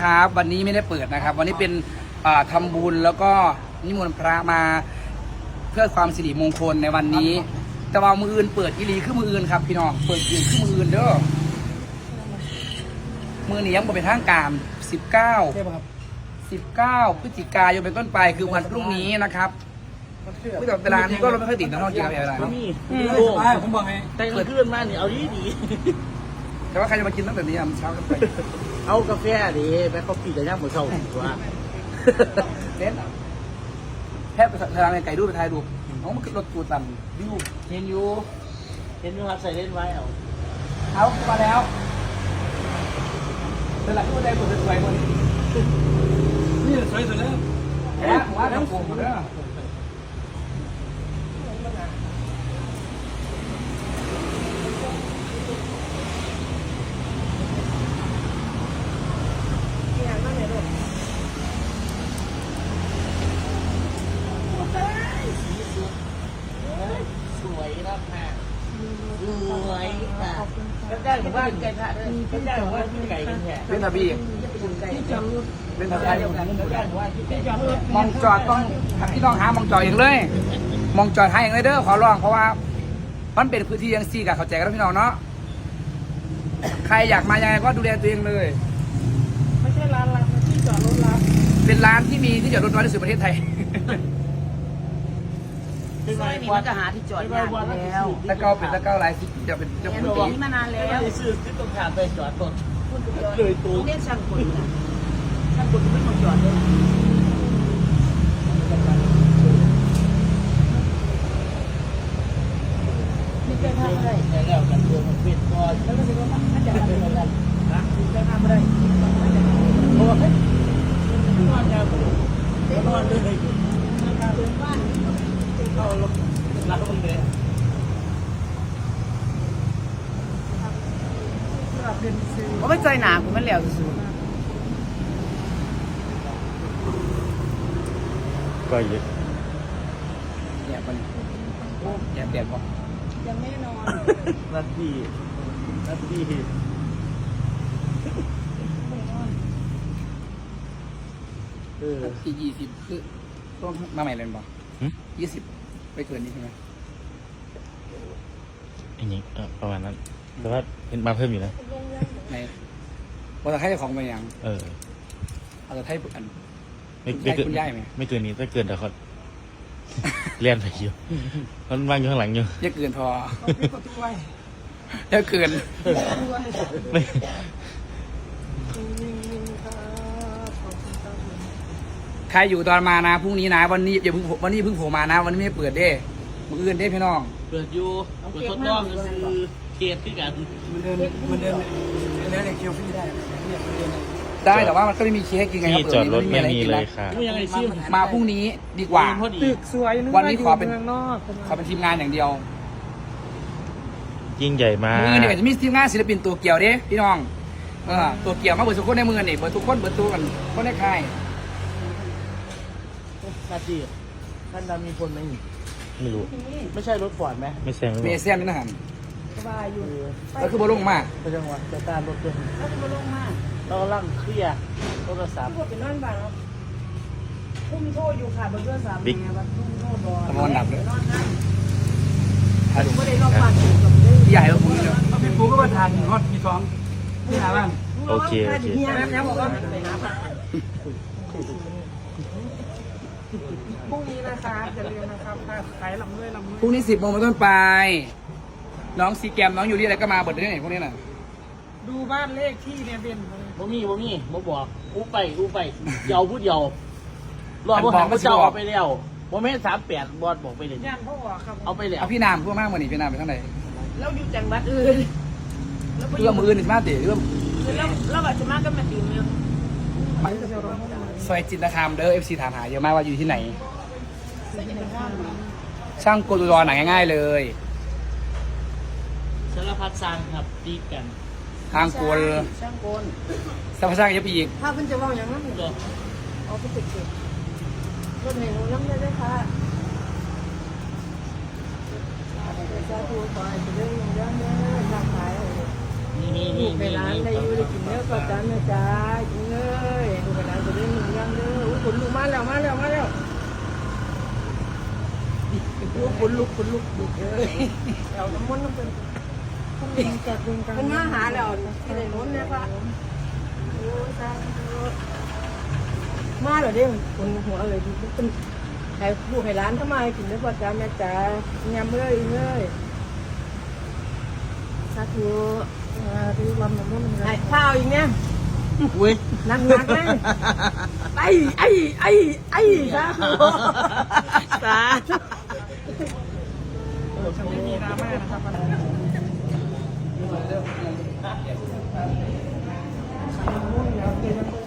นะครับ วันนี้ไม่ได้เปิดนะครับ วันนี้เป็นอ่าทำบุญแล้วก็นิมนต์พระมาเพื่อความสิริมงคลในวันนี้ แต่ว่ามืออื่นเปิดอีหลีขึ้นมืออื่นครับพี่น้องเปิดอีหลีขึ้นมืออื่นเด้อมือนี้ยังบ่เป็นทางการ 19 ใช่ป่ะครับ19พฤศจิกายนเป็นต้นไปคือวันพรุ่งนี้นะครับเมื่อแต่เวลานี้ก็เราไม่ค่อยติดนะนอกจากเวลาบ่เนาะมีอืมโล่งไปผมบอกให้แต่กลางคืนมานี่เอาดีดีแต่ว่าใครจะมากินตั้งแต่นี้อะเช้ากันไปๆ เอากาแฟดิแม่เขาปีกันย่างหมดเช้าดีกว่าเล่นแทบไปทางไก่ดูไปทายดูน้องมันคือรถตูตันวิวเห็นอยู่เห็นอยู่ครับใส่เล่นไว้เอาเอามาแล้วเป็นหลักที่ว่าได้ผลสวยๆหมดนี่สวยสุดแล้วว่าว่าน้ำโขงหมดแล้ว สวยนะแม่สวยค่ะก็ได้บอ กว่าไก่ทะด้วยก็ได้บอกว่าไก่กันแท้เล่นทะบีเล่นทะบีก็ได้บอกว่าที่ไก่กันมองจอดต้องพี่ต้องหามองจอดเองเลยมองจอดให้เองเลยเด้อขอร้องเพราะว่ามันเป็นพื้นที่ยังซีกับเขาใจกันพี่น้องเนาะใครอยากมายังไงก็ดูแลตัวเองเลย ไม่ใช่ร้านรับนที่จอดรถรับเป็นร้านที่มีที่จอดรถน้อยที่สุดในประเทศไทย ซอยนี้มันก็หาที่จอดยากแล้วตะเก้าเป็นตะเก้าลายที่จะเป็นเจ้าเห็นของบอกตีนี้มานานแล้แล้ววไปซื้อที่ตรงขาไปจอดรถคุณจอดเลยตูเรียกช่างคนนะช่างคนไม่มาจอดเลยนี่จะทำอะไรแล้วกันตัวมันเป็นก่อนแล้วก็จะว่าถ้าจะทำอะไรกันนะจะทำอะไร โอ้ยนอนยาวนอนเลย บ้าน เข้าลงรับมึงเลย สำหรับ เดินซื้อเขาไม่ใจหนาผมมันแล้วซื้อก็เยอะเนี่ยมันโอ้แย่เปลี่ยนป่ะยังไม่นอนนาทีนาทีเออที่ยี่สิบคือต้องมาใหม่เลยป่ะหึยี่สิบไปเกินนี้ใช่ไหมอย่างนี้เออประมาณนั้นแต่ว่าเห็นมาเพิ่มอยู่นะ ในว่าจะให้เจ้าของไปยังเออ เอาจะให้อัน ไม่คุณไม่เกินคุณย่ายไหม ไม่เกินนี้ถ้าเกินแต่เขาเลียนไปอยู่มันวางอยู่ข้างหลังอยู่อย่าเกินพออย่าเกินไม่ใครอยู่ตอนมานะพรุ่งนี้นะวันนี้อย่าเพิ่งวันนี้เพิ่งโผล่มานะ วันนี้ไม่เปิดเด้มืออื่นเด้พี่น้อง เปิดอยู่เปิดทดลองก็คือ เกตที่กันมันเดินมันเดินเดินในคิวฟรีได้เนี่ยมันเดินได้แต่ว่ามันก็ไม่มีเค้กกินไงครัที่บจอดรถดี๋ไม่วนี้มีอะเลรยกินค่ะไม่ยังไงซิมนะมาพรุ่งนี้ดีกว่าพอดีตึกสวยวันนี้ขอเป็นเมืองนอกขอเป็นทีมงานอย่างเดียวยิ่งใหญ่มากมือเนี่ยจะมีทีมงานศิลปินตัวเกี่ยวเด้พี่น้องเออตัวเกี่ยวมาเบิดทุกคนในมือนี่เบิดทุกคนเบิดตัวกันคนในค่ายนาทีท่านดำมีคนไหมนี่ไม่รู้ ไม่ใช่รถฟอร์ดไหมไม่แซงไม่เมบอกเซียนนี่นะฮะ สบายอยู่แล้วคือบอลลงมากไปจังหวัดจะตามรถด้วยแล้วจะมาลงมาเรากำลังเคลียร์โทรศัพท์พวกเป็นนอนบ้านเนาะพุ่มโทษอยู่ค่ะบนเรือสามแม่บัดพุ่มโทษบอลตะวันดับเลยนอนนั่งถ่ายรูปไม่ได้รอบบ้านอยู่กับเด้พี่ใหญ่แล้วผมเลยเป็นกูก็มาทานฮอตมีท้องที่หาบ้านโอเคโอเคเฮียแม่บอกว่าไปน้ำพรุ่งนี้นะคะอย่าลืมนะครับขายลำด้วยลำด้วยพรุ่งนี้สิบโมงเป็นต้นไป น้องซีแกมน้องยูรี่อะไรก็มาเบิดได้ไหนพวกนี้น่ะ ดูบ้านเลขที่เนี่ยเบนบ่มีบ่มีบ่บอกอู้ไปอู้ไปเยาวพูดเยาวรอบ่หันพระเจ้าเอาไปแล้วบ่แม่นสามแปดบอดบอกไปเลยย่านพ่อหัวครับเอาไปแล้วเอาพี่นามพูดมากกว่านี้พี่นามไปทางไหนแล้วอยู่จังหวัดอื่นแล้วไปอเรื่องมืออื่นมาติเรื่องแล้วแล้วก็จะมาก็มาติวเนี่ยซอยจินตคามเด้อเอฟซีถามหาเยอะมากว่าอยู่ที่ไหน ช่างโกดูรอหนังง่ายๆเลยสาร พัดสร้างครับตีกันทางโกลช่างโกนสัพช่างเยอะไปอีกถ้าเพิ่นจะว่าอย่างนั้นก็เอาไปติดเก็บรถเห็นน้ำได้เลยค่ะสาธุขอให้เจริญรุ่งเรืองเด้อค้าขายนี่นี่ลูนี่กในนี่ร้านได้อยู่ได้กินเนื้อก็จานนะจ๊ะกินเงินแล้วมาแล้วมาแล้วลุกคุณลุกคุณลุกลุกเอ้ยเอาน้ำมันต์น้ำเป็น มันมาหาแล้วที่ได้ล้นเนี่ยค่ะโอ้สาธุมาแล้วเด้คนหัวเอ้ยเป็นให้ลูกให้ร้านเข้ามกินได้ป่จ้าแม่จ๋ายำเอ้ยเอ้ยสาธุสาธุวันน้ำมันต์ให้ข้าวอีกเนี่ยอุ้ยนักนักเลยไอ้ไอ้ไอ้ไอ้สาธุสาธุไม่มีดราม่านะครับ Thank you.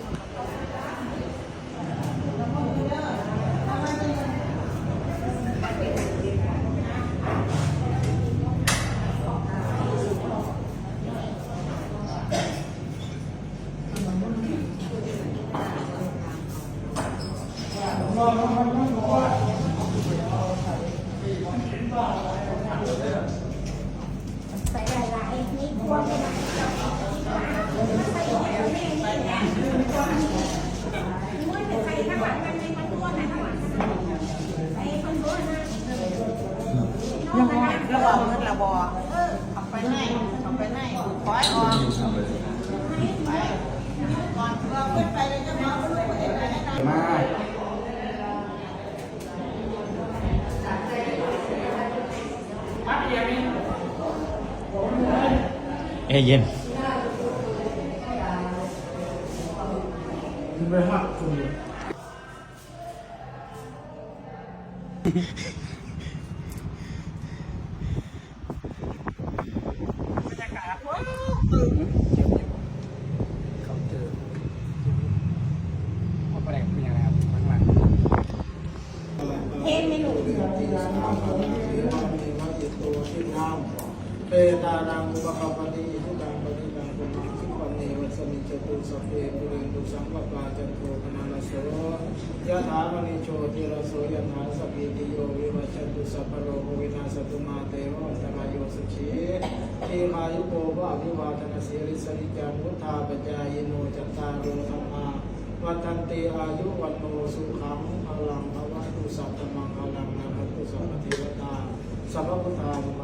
มาก เอยเย็น ไม่หักคุณ เขา ังนิยมิมิตวิรามเปตานังอุปกปฏิทุตังปฏิตังปุมังคิปันเนวัสมิจตุสัพเพปุเรนตุสังกปาจันโทปนาลโสยะถามณิโชติระโสยะถาสัพพิติโยวิวัชตุสัพพะโลกวินาศตุมาเตวะอันตรายโยสุขีเทมายุโกวะอภิวาทนาสีริสริจังพุทธาปจายโนจัตตาโลธรรมาวัฏันเตอายุวันโนสุขังพลังภวะตุสัพพมังคลังนะภัตตุสัพพะเทวตาสัพพพุทธานุภ